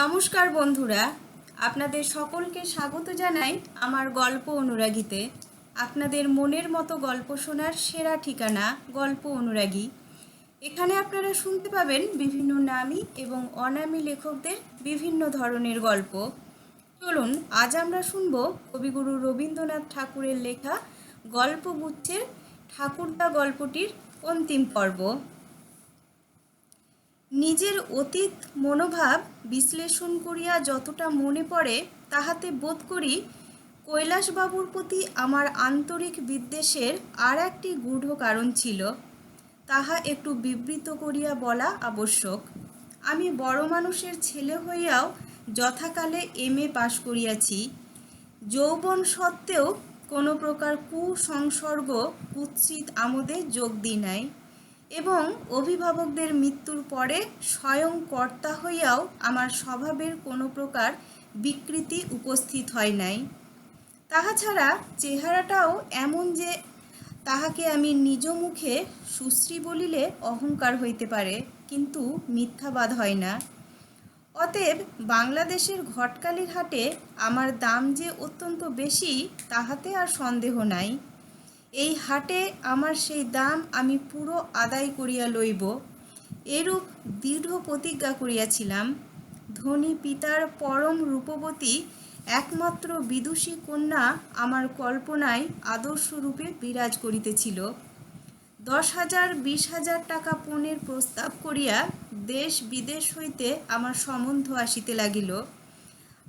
নমস্কার বন্ধুরা, আপনাদের সকলকে স্বাগত জানাই আমার গল্প অনুরাগীতে। আপনাদের মনের মতো গল্প শোনার সেরা ঠিকানা গল্প অনুরাগী। এখানে আপনারা শুনতে পাবেন বিভিন্ন নামী এবং অনামী লেখকদের বিভিন্ন ধরনের গল্প। চলুন, আজ আমরা শুনব কবিগুরু রবীন্দ্রনাথ ঠাকুরের লেখা গল্পগুচ্ছের ঠাকুরদা গল্পটির অন্তিম পর্ব। নিজের অতীত মনোভাব বিশ্লেষণ করিয়া যতটা মনে পড়ে, তাহাতে বোধ করি কৈলাসবাবুর প্রতি আমার আন্তরিক বিদ্বেষের আর একটি গূঢ় কারণ ছিল। তাহা একটু বিবৃত করিয়া বলা আবশ্যক। আমি বড় মানুষের ছেলে হইয়াও যথাকালে এম এ পাশ করিয়াছি। যৌবন সত্ত্বেও কোনো প্রকার কুসংসর্গ, কুৎসিত আমোদে যোগ দিই নাই। এবং অভিভাবকদের মৃত্যুর পরে স্বয়ং কর্তা হইয়াও আমার স্বভাবের কোনো প্রকার বিকৃতি উপস্থিত হয় নাই। তাহা ছাড়া চেহারাটাও এমন যে তাহাকে আমি নিজ মুখে সুশ্রী বলিলে অহংকার হইতে পারে, কিন্তু মিথ্যাবাদ হয় না। অতএব বাংলাদেশের ঘটকালির হাটে আমার দাম যে অত্যন্ত বেশি, তাহাতে আর সন্দেহ নাই। এই হাটে আমার সেই দাম আমি পুরো আদায় করিয়া লইব। এরূপ দৃঢ় প্রতিজ্ঞা করিয়াছিলাম, ধনী পিতার পরম রূপবতী একমাত্র বিদুষী কন্যা আমার কল্পনায় আদর্শরূপে বিরাজ করিতেছিল। দশ হাজার, বিশ হাজার টাকা পণের প্রস্তাব করিয়া দেশ বিদেশ হইতে আমার সম্বন্ধ আসিতে লাগিল।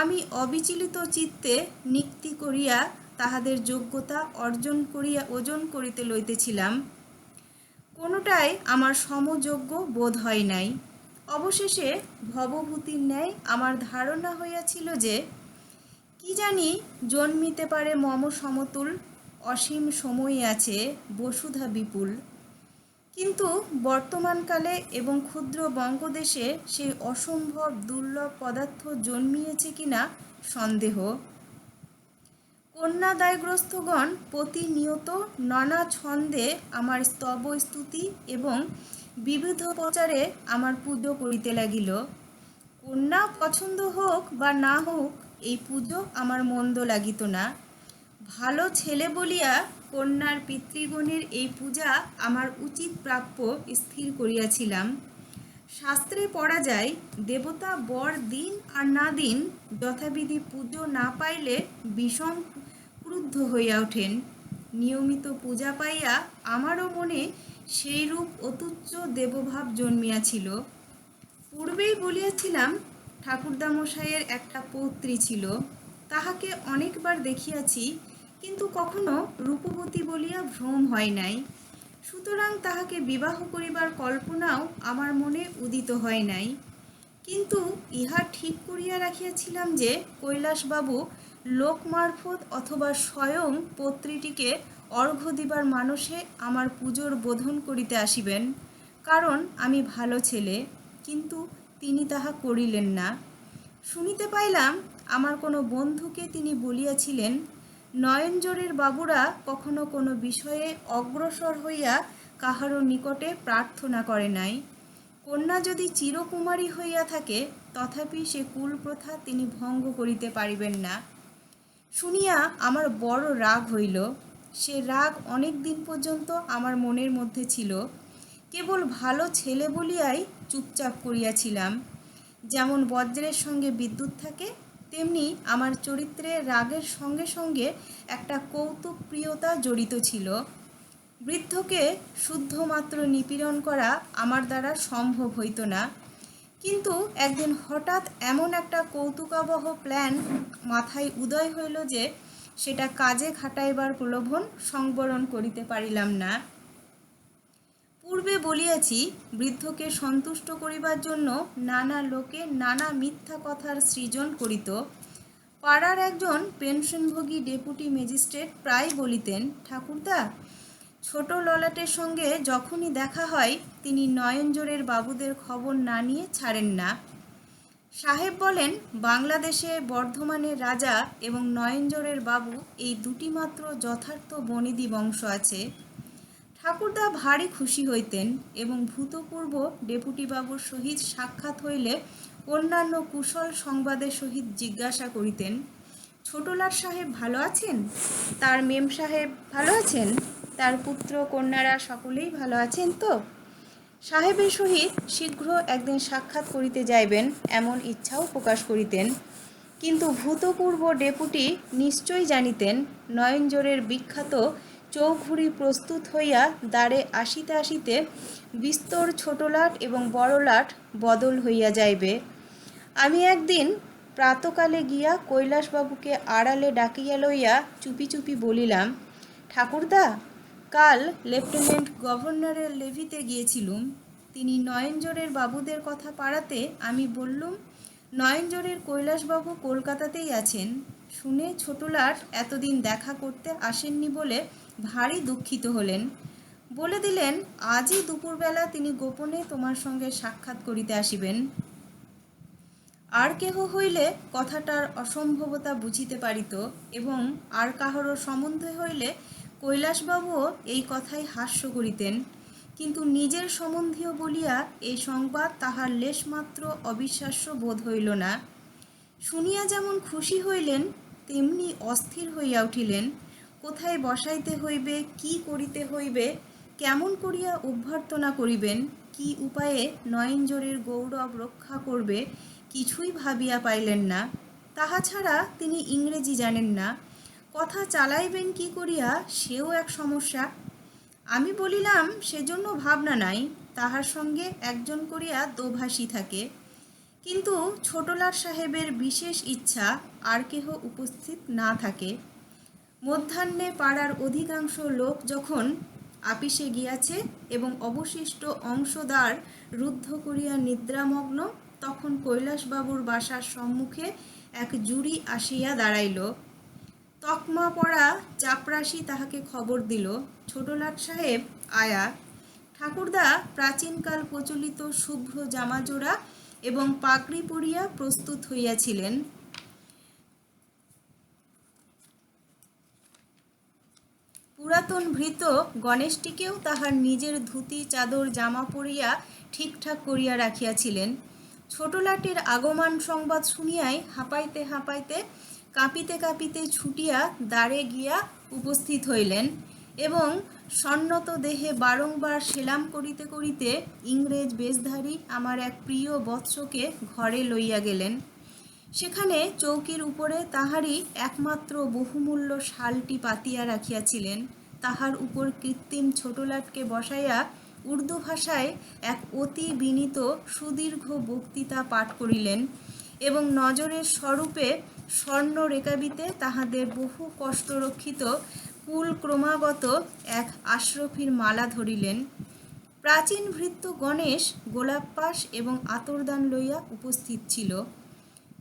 আমি অবিচলিত চিত্তে নিক্তি করিয়া তাহাদের যোগ্যতা অর্জন করিয়া ওজন করিতে লইতেছিলাম। কোনোটাই আমার সমযোগ্য বোধ হয় নাই। অবশেষে ভবভূতির ন্যায় আমার ধারণা হইয়াছিল যে, কি জানি জন্মিতে পারে মম সমতুল, অসীম সময় আছে বসুধা বিপুল। কিন্তু বর্তমানকালে এবং ক্ষুদ্র বঙ্গদেশে সেই অসম্ভব দুর্লভ পদার্থ জন্মিয়েছে কিনা সন্দেহ। কন্যাদায়গ্রস্তগণ প্রতিনিয়ত নানা ছন্দে আমার স্তব স্তুতি এবং বিবিধ প্রচারে আমার পুজো করিতে লাগিল। কন্যা পছন্দ হোক বা না হোক, এই পুজো আমার মন্দ লাগিত না। ভালো ছেলে বলিয়া কন্যার পিতৃগণের এই পূজা আমার উচিত প্রাপ্য স্থির করিয়াছিলাম। শাস্ত্রে পড়া যায়, দেবতা বর দিন আর না দিন যথাবিধি পুজো না পাইলে বিষম ক্রুদ্ধ হইয়া ওঠেন। নিয়মিত পূজা পাইয়া আমারও মনে সেই রূপ অতুচ্চ দেবভাব জন্মিয়াছিল। পূর্বেই বলিয়াছিলাম, ঠাকুরদামশাইয়ের একটা পৌত্রী ছিল, তাহাকে অনেকবার দেখিয়াছি, কিন্তু কখনো রূপবতী বলিয়া ভ্রম হয় নাই। সুতরাং তাহাকে বিবাহ করিবার কল্পনাও আমার মনে উদিত হয় নাই। কিন্তু ইহা ঠিক করিয়া রাখিয়াছিলাম যে, কৈলাসবাবু লোক মারফত অথবা স্বয়ং পত্রীটিকে অর্ঘ্য দিবার মানসে আমার পুজোর বোধন করিতে আসিবেন। কারণ আমি ভালো ছেলে, কিন্তু তিনি তাহা করিলেন না। শুনিতে পাইলাম, আমার কোনো বন্ধুকে তিনি বলিয়াছিলেন, নয়নজোরের বাবুরা কখনো কোনো বিষয়ে অগ্রসর হইয়া কাহারও নিকটে প্রার্থনা করে নাই। কন্যা যদি চিরকুমারী হইয়া থাকে, তথাপি সে কুল প্রথা তিনি ভঙ্গ করিতে পারিবেন না। শুনিয়া আমার বড় রাগ হইল। সে রাগ অনেক দিন পর্যন্ত আমার মনের মধ্যে ছিল। কেবল ভালো ছেলে বলিয়াই চুপচাপ করিয়াছিলাম। যেমন বজ্রের সঙ্গে বিদ্যুৎ থাকে, তেমনি আমার চরিত্রে রাগের সঙ্গে সঙ্গে একটা কৌতুক প্রিয়তা জড়িত ছিল। বৃদ্ধকে শুদ্ধমাত্র নিপীড়ন করা আমার দ্বারা সম্ভব হইত না। কিন্তু একদিন হঠাৎ এমন একটা কৌতুকাবহ প্ল্যান মাথায় উদয় হইল যে সেটা কাজে খাটাইবার প্রলোভন সংবরণ করিতে পারিলাম না। পূর্বে বলিয়াছি, বৃদ্ধকে সন্তুষ্ট করিবার জন্য নানা লোকে নানা মিথ্যা কথার সৃজন করিত। পাড়ার একজন পেনশনভোগী ডেপুটি ম্যাজিস্ট্রেট প্রায় বলিতেন, ঠাকুরদা ছোট ললাটের সঙ্গে যখনই দেখা হয়, তিনি নয়নজোরের বাবুদের খবর না নিয়ে ছাড়েন না। সাহেব বলেন, বাংলাদেশে বর্ধমানের রাজা এবং নয়নজোরের বাবু এই দুটি মাত্র যথার্থ বনিদি বংশ আছে। ঠাকুরদা ভারী খুশি হইতেন এবং ভূতপূর্ব ডেপুটিবাবুর সহিত সাক্ষাৎ হইলে অন্যান্য কুশল সংবাদের সহিত জিজ্ঞাসা করিতেন, ছোটলাট সাহেব ভালো আছেন? তার মেম সাহেব ভালো আছেন? তার পুত্র, কন্যারা সকলেই ভালো আছেন তো? সাহেবের সহিত শীঘ্র একদিন সাক্ষাৎ করিতে যাইবেন, এমন ইচ্ছাও প্রকাশ করিতেন। কিন্তু ভূতপূর্ব ডেপুটি নিশ্চয়ই জানিতেন, নয়নজোরের বিখ্যাত চৌঘুরি প্রস্তুত হইয়া দ্বারে আসিতে আসিতে বিস্তর ছোটলাট এবং বড়লাট বদল হইয়া যাইবে। আমি একদিন প্রাতকালে গিয়া কৈলাসবাবুকে আড়ালে ডাকিয়া লইয়া চুপি চুপি বলিলাম, ঠাকুরদা কাল লেফটেন্যান্ট গভর্নরের লেভিতে গিয়েছিলুম। তিনি নয়নজোরের বাবুদের কথা পাড়াতে আমি বললুম, নয়নজোরের কৈলাসবাবু কলকাতাতেই আছেন। শুনে ছোটলাট এতদিন দেখা করতে আসেননি বলে ভারী দুঃখিত হলেন। বলে দিলেন, আজই দুপুরবেলা তিনি গোপনে তোমার সঙ্গে সাক্ষাৎ করিতে আসিবেন। আর কেহ হইলে কথাটার অসম্ভবতা বুঝিতে পারিত এবং আর কাহারও সম্বন্ধে হইলে কৈলাসবাবুও এই কথাই হাস্য করিতেন, কিন্তু নিজের সম্বন্ধীয় বলিয়া এই সংবাদ তাহার লেশমাত্র অবিশ্বাস্য বোধ হইল না। শুনিয়া যেমন খুশি হইলেন, তেমনি অস্থির হইয়া উঠিলেন, কোথায় বসাইতে হইবে, কি করিতে হইবে, কেমন করিয়া অভ্যর্থনা করিবেন, কি উপায়ে নয়নজোরের গৌরব রক্ষা করবে, কিছুই ভাবিয়া পাইলেন না। তাহা ছাড়া তিনি ইংরেজি জানেন না কথা চালাইবেন কি করিয়া, সেও এক সমস্যা। আমি বলিলাম, সেজন্য ভাবনা নাই, তাহার সঙ্গে একজন করিয়া দোভাষী থাকে। কিন্তু ছোটলাট সাহেবের বিশেষ ইচ্ছা, আর কেহ উপস্থিত না থাকে। মধ্যাহ্নে পাড়ার অধিকাংশ লোক যখন আপিসে গিয়াছে এবং অবশিষ্ট অংশদার রুদ্ধ করিয়া নিদ্রামগ্ন, তখন কৈলাসবাবুর বাসার সম্মুখে এক জুড়ি আসিয়া দাঁড়াইল। তকমা পড়া চাপরাশি তাহাকে খবর দিল ছোটলাট সাহেব, আয়া। ঠাকুরদা, প্রাচীনকাল প্রচলিত শুভ্র জামাজোড়া এবং পাগড়ি পরিয়া প্রস্তুত হইয়াছিলেন। পুরাতন ভৃত গণেশটিকেও তাহার নিজের ধুতি, চাদর, জামা পরিয়া ঠিকঠাক করিয়া রাখিয়াছিলেন। ছোটলাটের আগমন সংবাদ শুনিয়াই হাঁপাইতে হাঁপাইতে কাঁপিতে কাঁপিতে ছুটিয়া দ্বারে গিয়া উপস্থিত হইলেন এবং সন্নত দেহে বারংবার সেলাম করিতে করিতে ইংরেজ বেশধারী আমার এক প্রিয় বৎসকে ঘরে লইয়া গেলেন। সেখানে চৌকির উপরে তাহারই একমাত্র বহুমূল্য শালটি পাতিয়া রাখিয়াছিলেন। তাহার উপর কৃত্রিম ছোটলাটকে বসাইয়া উর্দু ভাষায় এক অতি বিনীত সুদীর্ঘ বক্তৃতা পাঠ করিলেন। এবং নজরের স্বরূপে স্বর্ণ রেকাবিতে তাহাদের বহু কষ্টরক্ষিত কুল ক্রমাগত এক আশরফির মালা ধরিলেন। প্রাচীন ভৃত্য গণেশ গোলাপপাশ এবং আতরদান লইয়া উপস্থিত ছিল।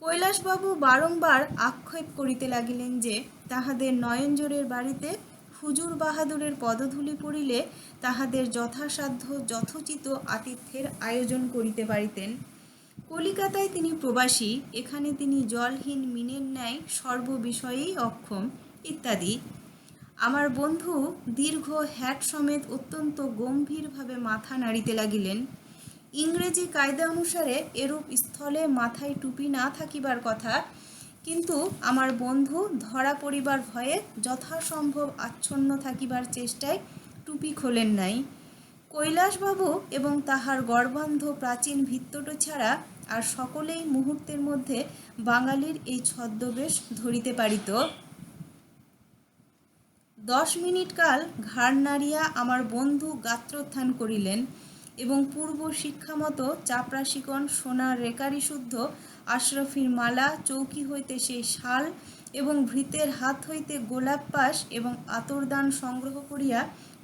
কৈলাসবাবু বারংবার আক্ষেপ করিতে লাগিলেন যে, তাহাদের নয়নজোরের বাড়িতে হুজুর বাহাদুরের পদধূলি পড়িলে তাহাদের যথাসাধ্য, যথোচিত আতিথ্যের আয়োজন করিতে পারিতেন। কলিকাতায় তিনি প্রবাসী, এখানে তিনি জলহীন মিনের ন্যায় সর্ববিষয়েই অক্ষম, ইত্যাদি। আমার বন্ধু দীর্ঘ হ্যাট সমেত অত্যন্ত গম্ভীরভাবে মাথা নাড়িতে লাগিলেন। ইংরেজি কায়দা অনুসারে এরূপ স্থলে মাথায় টুপি না থাকিবার কথা, কিন্তু আমার বন্ধু ধরা পড়িবার ভয়ে যথাসম্ভব আচ্ছন্ন থাকিবার চেষ্টায় টুপি খোলেন নাই। কৈলাসবাবু এবং তাহার গর্বান্ধ প্রাচীন ভিত্তটো ছাড়া আর সকলেই মুহূর্তের মধ্যে বাঙালির এই ছদ্মবেশ ধরিতে পারিত। দশ মিনিট কাল ঘাড় নাড়িয়া আমার বন্ধু গাত্রোত্থান করিলেন এবং পূর্ব শিক্ষামতো চাপরাশিকণ সোনার রেকারি শুদ্ধ আশরফির মালা চৌকি হইতে সেই শাল এবং ভৃতের হাত হইতে গোলাপ পাশ এবং আতরদান সংগ্রহ করিয়া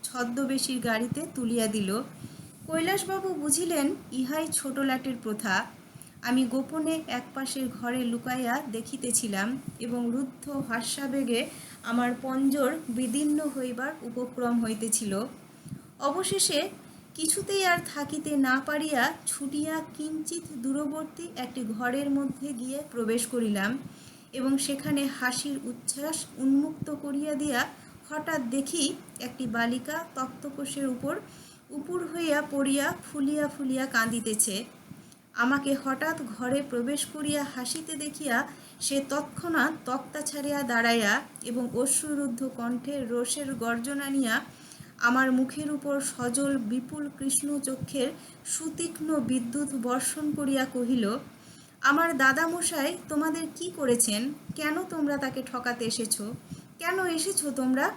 ছদ্মবেশীর গাড়িতে তুলিয়া দিল। কৈলাসবাবু বুঝিলেন, ইহাই ছোট লাটের প্রথা। আমি গোপনে এক পাশের ঘরে লুকাইয়া দেখিতেছিলাম এবং রুদ্ধ হাস্যাবেগে আমার পঞ্জর বিদীর্ণ হইবার উপক্রম হইতেছিল। অবশেষে কিছুতেই আর থাকিতে না পারিয়া ছুটিয়া কিঞ্চিত দূরবর্তী একটি ঘরের মধ্যে গিয়ে প্রবেশ করিলাম এবং সেখানে হাসির উচ্ছ্বাস উন্মুক্ত করিয়া দিয়া হঠাৎ দেখি একটি বালিকা তক্তপোষের উপর উপুর হইয়া পড়িয়া ফুলিয়া ফুলিয়া কাঁদিতেছে। আমাকে হঠাৎ ঘরে প্রবেশ করিয়া হাসিতে দেখিয়া সে তৎক্ষণাৎ তক্তা ছাড়িয়া দাঁড়াইয়া এবং অশ্রুরুদ্ধ কণ্ঠে রোষের গর্জনা নিয়া আমার মুখের উপর সজল বিপুল কৃষ্ণ চক্ষের সুতীক্ষ্ণ বিদ্যুৎ বর্ষণ করিয়া কহিল, আমার দাদামশাই, তোমাদের কি করেছেন? কেন তোমরা তাকে ঠকাতে এসেছ? কেন এসেছ তোমরা?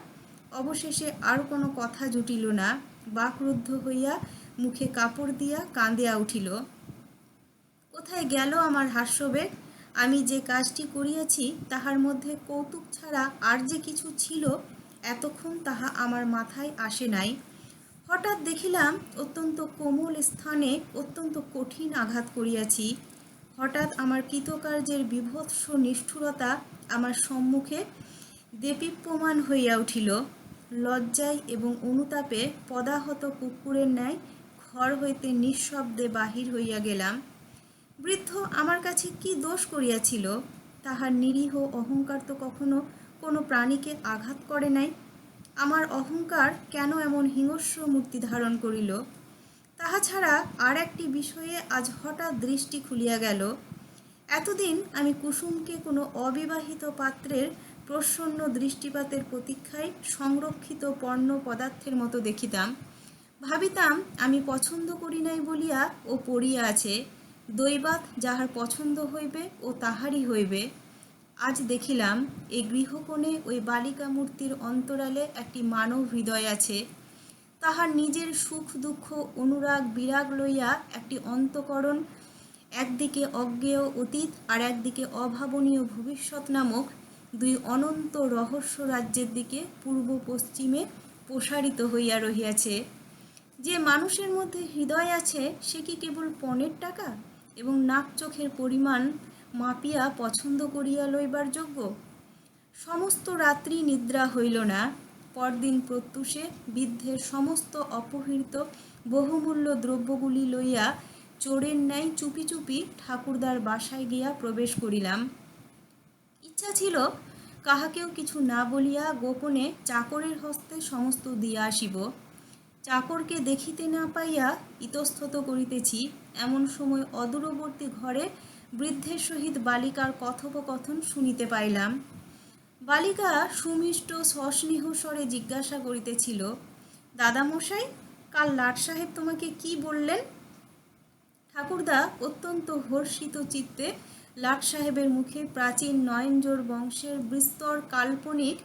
অবশেষে আর কোনো কথা জুটিল না। বাকরুদ্ধ হইয়া মুখে কাপড় দিয়া কাঁদিয়া উঠিল। কোথায় গেল আমার হাস্যবেগ আমি যে কাজটি করিয়াছি, তাহার মধ্যে কৌতুক ছাড়া আর যে কিছু ছিল, এতক্ষণ তাহা আমার মাথায় আসে নাই। হঠাৎ দেখিলাম, অত্যন্ত কোমল স্থানে অত্যন্ত কঠিন আঘাত করিয়াছি। হঠাৎ আমার কৃতকার্যের বিভৎস নিষ্ঠুরতা আমার সম্মুখে দেপীপ্যমান হইয়া উঠিল। লজ্জায় এবং অনুতাপে পদাহত কুকুরের ন্যায় ঘর হইতে নিঃশব্দে বাহির হইয়া গেলাম। বৃদ্ধ আমার কাছে কি দোষ করিয়াছিল? তাহার নিরীহ অহংকার তো কখনো কোনো প্রাণীকে আঘাত করে নাই। আমার অহংকার কেন এমন হিংস্র মূর্তি ধারণ করিল? তাহা ছাড়া আর একটি বিষয়ে আজ হঠাৎ দৃষ্টি খুলিয়া গেল। এতদিন আমি কুসুমকে কোনো অবিবাহিত পাত্রের প্রসন্ন দৃষ্টিপাতের প্রতীক্ষায় সংরক্ষিত পণ্য পদার্থের মতো দেখিতাম। ভাবিতাম, আমি পছন্দ করি নাই বলিয়া ও পড়িয়া আছে। দৈবাত যাহার পছন্দ হইবে ও তাহারই হইবে। আজ দেখিলাম এই গৃহকোণে ওই বালিকা মূর্তির অন্তরালে একটি মানব হৃদয় আছে। তাহার নিজের সুখ, দুঃখ, অনুরাগ, বিরাগ লইয়া একটি অন্তকরণ, একদিকে অজ্ঞেয় অতীত আর একদিকে অভাবনীয় ভবিষ্যৎ নামক দুই অনন্ত রহস্য রাজ্যের দিকে পূর্ব পশ্চিমে প্রসারিত হইয়া রহিয়াছে। যে মানুষের মধ্যে হৃদয় আছে, সে কি কেবল পণের টাকা? এবং নাক চোখের পরিমাণ মাপিয়া পছন্দ করিয়া লইবার যোগ্য? সমস্ত রাত্রি নিদ্রা হইল না, পরদিন প্রত্যুষে বৃদ্ধের সমস্ত অপহৃত বহুমূল্য দ্রব্যগুলি লইয়া চোরের ন্যায় চুপি চুপি ঠাকুরদার বাসায় গিয়া প্রবেশ করিলাম। ইচ্ছা ছিল কাহাকেও কিছু না বলিয়া গোপনে চাকরের হস্তে সমস্ত দিয়া আসিব। চাকরকে দেখিতে না পাইয়া ইতস্তত করিতেছি। এমন সময় অদূরবর্তী ঘরে বৃদ্ধের সহিত বালিকার কথোপকথন শুনিতে পাইলাম। বালিকা সুমিষ্ট সস্নেহ স্বরে জিজ্ঞাসা করিতেছিল, দাদামশাই, কাল লাট সাহেব তোমাকে কি বললেন? ঠাকুরদা অত্যন্ত হর্ষিত চিত্তে লাট সাহেবের মুখে প্রাচীন নয়নজোর বংশের বিস্তর কাল্পনিক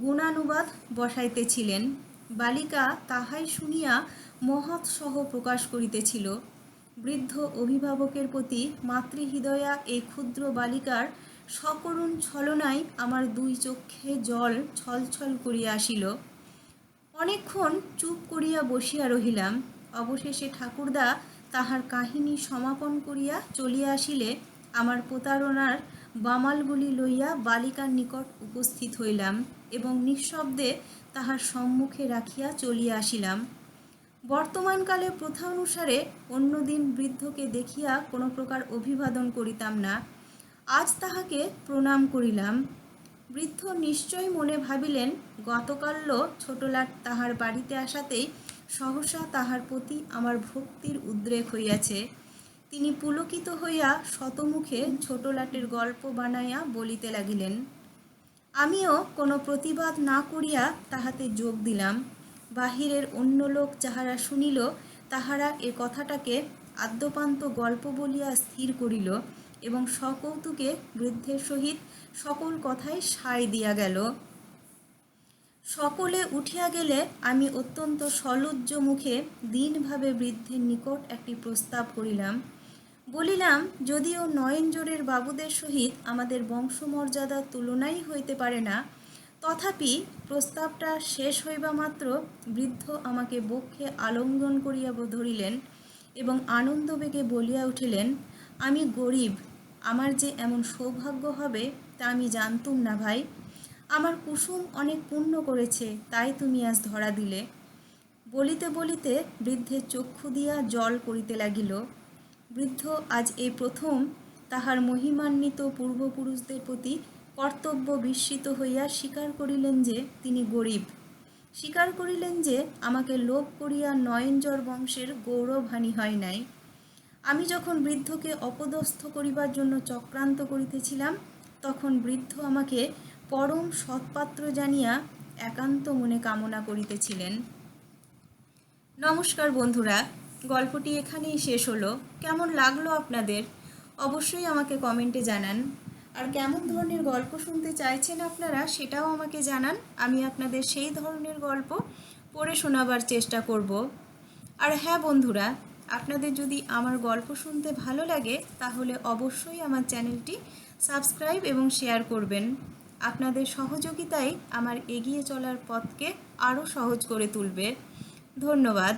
গুণানুবাদ বসাইতেছিলেন। বালিকা তাহাই শুনিয়া মহৎ সহ প্রকাশ করিতেছিল। বৃদ্ধ অভিভাবকের প্রতি মাতৃহৃদয়া এই ক্ষুদ্র বালিকার সকরুণ ছলনায় আমার দুই চক্ষে জল ছলছল করিয়া আসিল। অনেকক্ষণ চুপ করিয়া বসিয়া রহিলাম। অবশেষে ঠাকুরদা তাহার কাহিনী সমাপন করিয়া চলিয়া আসিলে আমার প্রতারণার বামালগুলি লইয়া বালিকার নিকট উপস্থিত হইলাম এবং নিঃশব্দে তাহার সম্মুখে রাখিয়া চলিয়া আসিলাম। বর্তমানকালে প্রথা অনুসারে অন্যদিন বৃদ্ধকে দেখিয়া কোনো প্রকার অভিবাদন করিতাম না। আজ তাহাকে প্রণাম করিলাম। বৃদ্ধ নিশ্চয় মনে ভাবিলেন গতকাল্য ছোটলাট তাহার বাড়িতে আসাতেই সহসা তাহার প্রতি আমার ভক্তির উদ্রেক হইয়াছে। তিনি পুলকিত হইয়া শতমুখে ছোটলাটের গল্প বানাইয়া বলিতে লাগিলেন, আমিও কোনো প্রতিবাদ না করিয়া তাহাতে যোগ দিলাম। বাহিরের অন্য লোক যাহারা শুনিল, তাহারা এ কথাটাকে আদ্যপান্ত গল্প বলিয়া স্থির করিল এবং সকৌতুকে বৃদ্ধের সহিত সকল কথাই সায় দিয়া গেল। সকলে উঠিয়া গেলে আমি অত্যন্ত সলজ্জ মুখে দিনভাবে বৃদ্ধের নিকট একটি প্রস্তাব করিলাম। বলিলাম, যদিও নয়নজোরের বাবুদের সহিত আমাদের বংশমর্যাদার তুলনাই হইতে পারে না তথাপি প্রস্তাবটা শেষ হইবা মাত্র বৃদ্ধ আমাকে বক্ষে আলঙ্গন করিয়া ধরিলেন এবং আনন্দবেগে বলিয়া উঠিলেন, আমি গরিব, আমার যে এমন সৌভাগ্য হবে তা আমি জানতুম না ভাই। আমার কুসুম অনেক পুণ্য করেছে, তাই তুমি আজ ধরা দিলে। বলিতে বলিতে বৃদ্ধের চক্ষু দিয়া জল পড়িতে লাগিল। বৃদ্ধ, আজ এই প্রথম, তাহার মহিমান্বিত পূর্বপুরুষদের প্রতি কর্তব্য বিস্মিত হইয়া স্বীকার করিলেন যে তিনি গরিব। স্বীকার করিলেন যে আমাকে লোভ করিয়া নয়নজর বংশের গৌরবহানি হয় নাই। আমি যখন বৃদ্ধকে অপদস্থ করিবার জন্য চক্রান্ত করিতেছিলাম, তখন বৃদ্ধ আমাকে পরম সৎপাত্র জানিয়া একান্ত মনে কামনা করিতেছিলেন। নমস্কার বন্ধুরা, গল্পটি এখানেই শেষ হলো। কেমন লাগল আপনাদের? অবশ্যই আমাকে কমেন্টে জানান। আর কেমন ধরনের গল্প শুনতে চাইছেন আপনারা সেটাও আমাকে জানান। আমি আপনাদের সেই ধরনের গল্প পড়ে শোনাবার চেষ্টা করব। আর হ্যাঁ বন্ধুরা, আপনাদের যদি আমার গল্প শুনতে ভালো লাগে, তাহলে অবশ্যই আমার চ্যানেলটি সাবস্ক্রাইব এবং শেয়ার করবেন। আপনাদের সহযোগিতাই আমার এগিয়ে চলার পথকে আরও সহজ করে তুলবে। ধন্যবাদ।